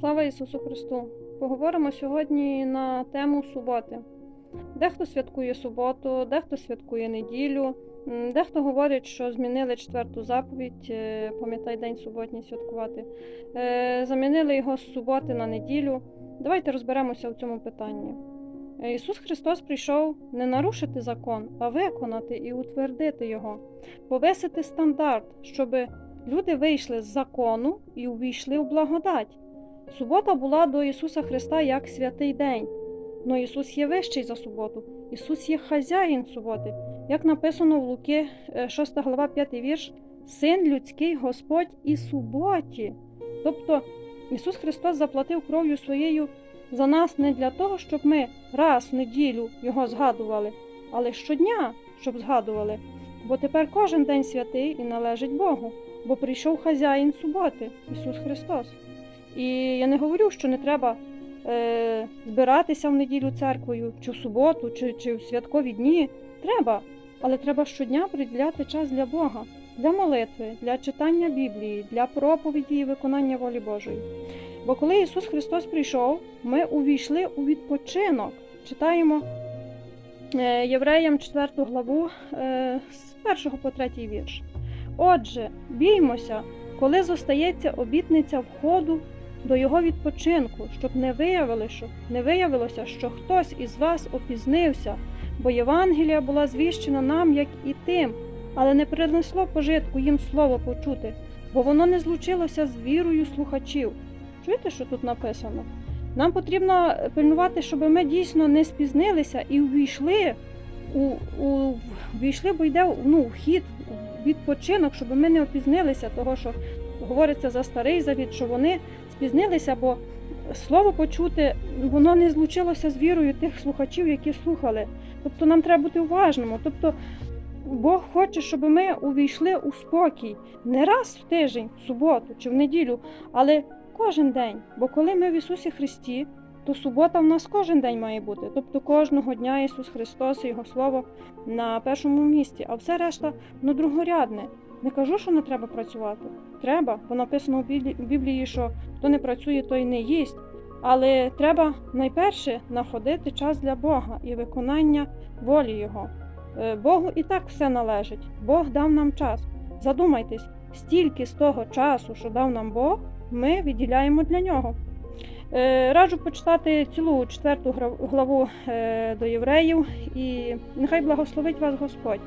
Слава Ісусу Христу! Поговоримо сьогодні на тему суботи. Дехто святкує суботу, дехто святкує неділю, дехто говорить, що змінили четверту заповідь, е, пам'ятай день суботній святкувати. Е, Замінили його з суботи на неділю. Давайте розберемося в цьому питанні. Е, Ісус Христос прийшов не нарушити закон, а виконати і утвердити його, повисити стандарт, щоб люди вийшли з закону і увійшли в благодать. Субота була до Ісуса Христа як святий день. Но Ісус є вищий за суботу. Ісус є хазяїн суботи. Як написано в Луки, е, 6 глава, 5 вірш, Син людський Господь і суботі. Тобто Ісус Христос заплатив кров'ю своєю за нас не для того, щоб ми раз в неділю Його згадували, але щодня, щоб згадували. Бо тепер кожен день святий і належить Богу, бо прийшов хазяїн суботи, Ісус Христос. І я не говорю, що не треба е, збиратися в неділю церквою, чи в суботу, чи, чи в святкові дні. Треба, але треба щодня приділяти час для Бога, для молитви, для читання Біблії, для проповіді і виконання волі Божої. Бо коли Ісус Христос прийшов, ми увійшли у відпочинок. Читаємо е, Євреям 4 главу е, з 1 по 3 вірш. Отже, біймося, коли зостається обітниця входу до його відпочинку, щоб не виявилося, що, не виявилося, що хтось із вас опізнився, бо Євангелія була звіщена нам, як і тим, але не принесло пожитку їм слово почути, бо воно не злучилося з вірою слухачів. Чуєте, що тут написано? Нам потрібно пильнувати, щоб ми дійсно не спізнилися і увійшли у, у ввійшли, бо йде ну, вхід, відпочинок, щоб ми не опізнилися, того що говориться за старий завіт, що вони спізнилися, бо слово почути воно не злучилося з вірою тих слухачів, які слухали. Тобто нам треба бути уважними. Тобто Бог хоче, щоб ми увійшли у спокій не раз в тиждень, в суботу чи в неділю, але кожен день. Бо коли ми в Ісусі Христі, то субота в нас кожен день має бути. Тобто кожного дня Ісус Христос і Його Слово на першому місці, а все решта ну, другорядне. Не кажу, що не треба працювати. Треба, бо написано в Біблії, що хто не працює, той не їсть. Але треба найперше знаходити час для Бога і виконання волі Його. Е, Богу і так все належить. Бог дав нам час. Задумайтесь, стільки з того часу, що дав нам Бог, ми відділяємо для нього. Е, Раджу почитати цілу четверту главу е, до євреїв, і нехай благословить вас Господь,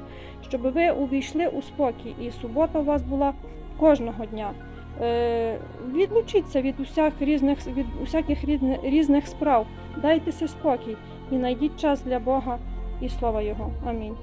щоб ви увійшли у спокій, і субота у вас була кожного дня. Е, Відлучіться від усяк різних від усяких різних, справ, дайтеся спокій і знайдіть час для Бога і слова Його. Амінь.